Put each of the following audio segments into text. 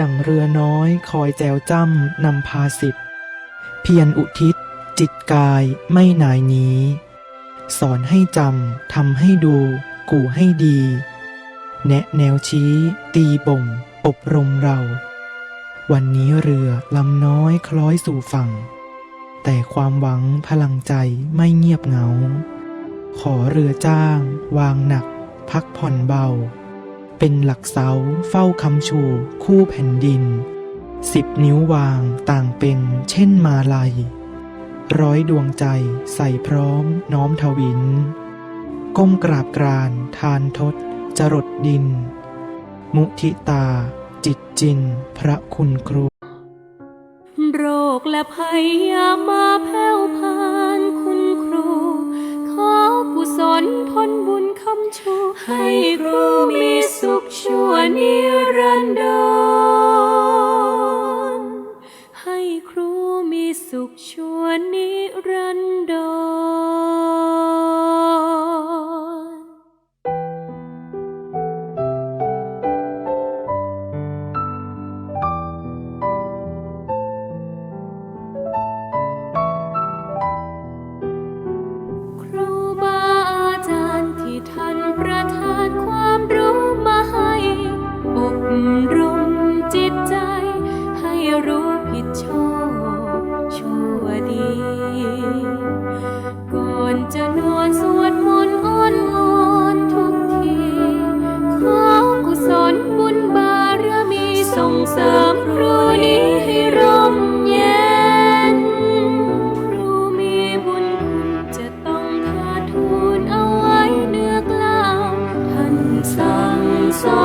ดังเรือน้อยคอยแจวจ้ำนำพาสิทธิ์เพียรอุทิศ จิตกายไม่นายนี้ สอนให้จำทำให้ดู กูให้ดี แนะแนวชี้ ตีบ่ม อบรมเรา วันนี้เรือลำน้อยคล้อยสู่ฝั่ง แต่ความหวังพลังใจไม่เงียบเหงา ขอเรือจ้าง วางหนัก พักผ่อนเบา เป็นหลักเสาเฝ้าคำชูคู่แผ่นดิน สิบนิ้ววางต่างเป็นเช่นมาลัย ร้อยดวงใจใส่พร้อมน้อมทวิน ก้มกราบกรานทานทศจรดดิน มุทิตา จิตจิน พระคุณครู โรคและภัยยามาแผ่วพานคุณครู ขอกุศลผลบุญคำชูให้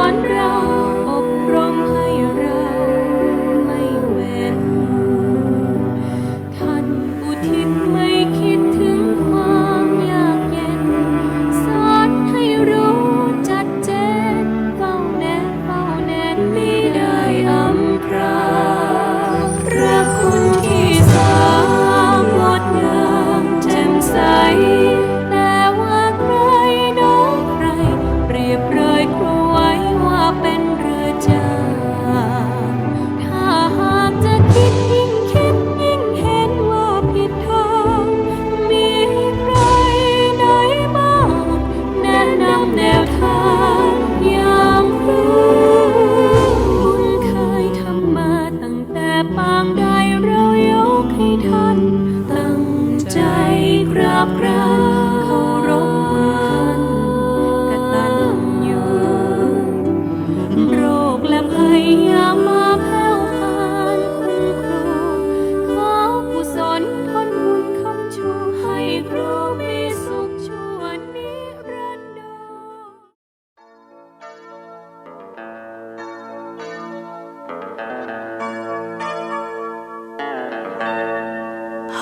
อนเรา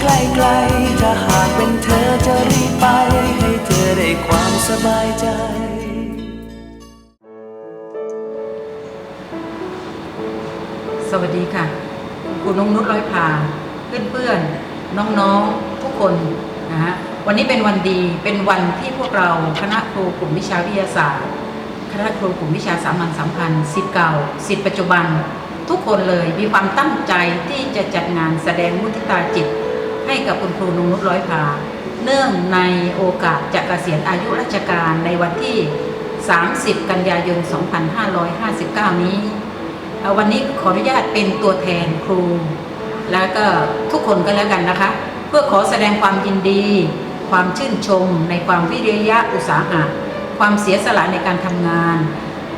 ใกล้ไกลถ้าหากเป็นเธอจะรีบไป ให้เธอได้ความสบายใจ สวัสดีค่ะ คุณนงนุชร้อยพาเพื่อนๆ น้องๆ ทุกคนนะฮะ วันนี้เป็นวันดี เป็นวันที่พวกเราคณะครูกลุ่มวิชาวิทยาศาสตร์ คณะครูกลุ่มวิชาสามัญสัมพันธ์สิทธิ์เก่าสิทธิ์ปัจจุบัน ทุกคนเลยมีความตั้งใจที่จะจัดงานแสดงมุทิตาจิต ให้กับคุณครูนงนุชร้อยพาเนื่องในโอกาสจะเกษียณอายุราชการในวันที่ 30 กันยายน 2559 นี้ วันนี้ขออนุญาตเป็นตัวแทนครู แล้วก็ทุกคนก็แล้วกันนะคะ เพื่อขอแสดงความยินดี ความชื่นชม ในความวิริยะอุตสาหะ ความเสียสละในการทำงาน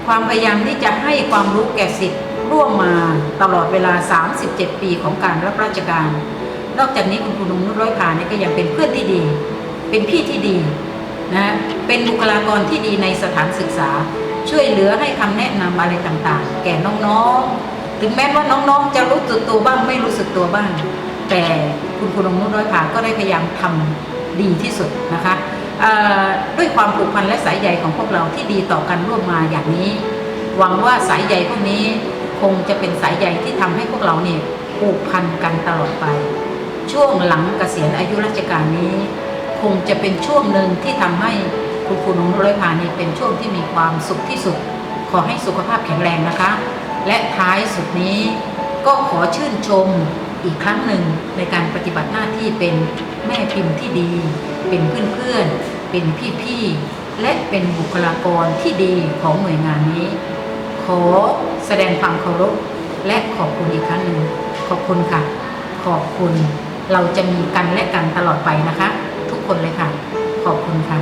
ความพยายามที่จะให้ความรู้แก่สิทธิ์ร่วมมาตลอดเวลา 37 ปีของการรับราชการ นอกจากนี้คุณครูนงนุชร้อยพาเนี่ยก็ยังเป็นเพื่อนที่ดี เป็นพี่ที่ดีนะเป็นบุคลากรที่ดีในสถานศึกษา ช่วยเหลือให้คำแนะนำอะไรต่างๆ แก่น้องๆ ถึงแม้ว่าน้องๆ จะรู้สึกตัวบ้างไม่รู้สึกตัวบ้าง แต่คุณครูนงนุชร้อยผาก็ได้พยายามทำดีที่สุดนะคะด้วยความผูกพันและสายใยของพวกเราที่ดีต่อกันร่วมมาอย่างนี้ หวังว่าสายใยพวกนี้คงจะเป็นสายใยที่ทำให้พวกเราเนี่ยผูกพันกันตลอดไป ช่วงหลังเกษียณอายุราชการนี้ คงจะเป็นช่วงหนึ่งที่ทำให้คุณครูนงนุชร้อยพานี่เป็นช่วงที่มีความสุขที่สุด ขอให้สุขภาพแข็งแรงนะคะ และท้ายสุดนี้ก็ขอชื่นชมอีกครั้งหนึ่งในการปฏิบัติหน้าที่เป็นแม่พิมพ์ที่ดี เป็นเพื่อนๆ เป็นพี่ๆ และเป็นบุคลากรที่ดีของหน่วยงานนี้ ขอแสดงความเคารพและขอบคุณอีกครั้งหนึ่งขอบคุณค่ะ ขอบคุณ เราจะมีกันและกันตลอดไปนะคะ ทุกคนเลยค่ะ ขอบคุณค่ะ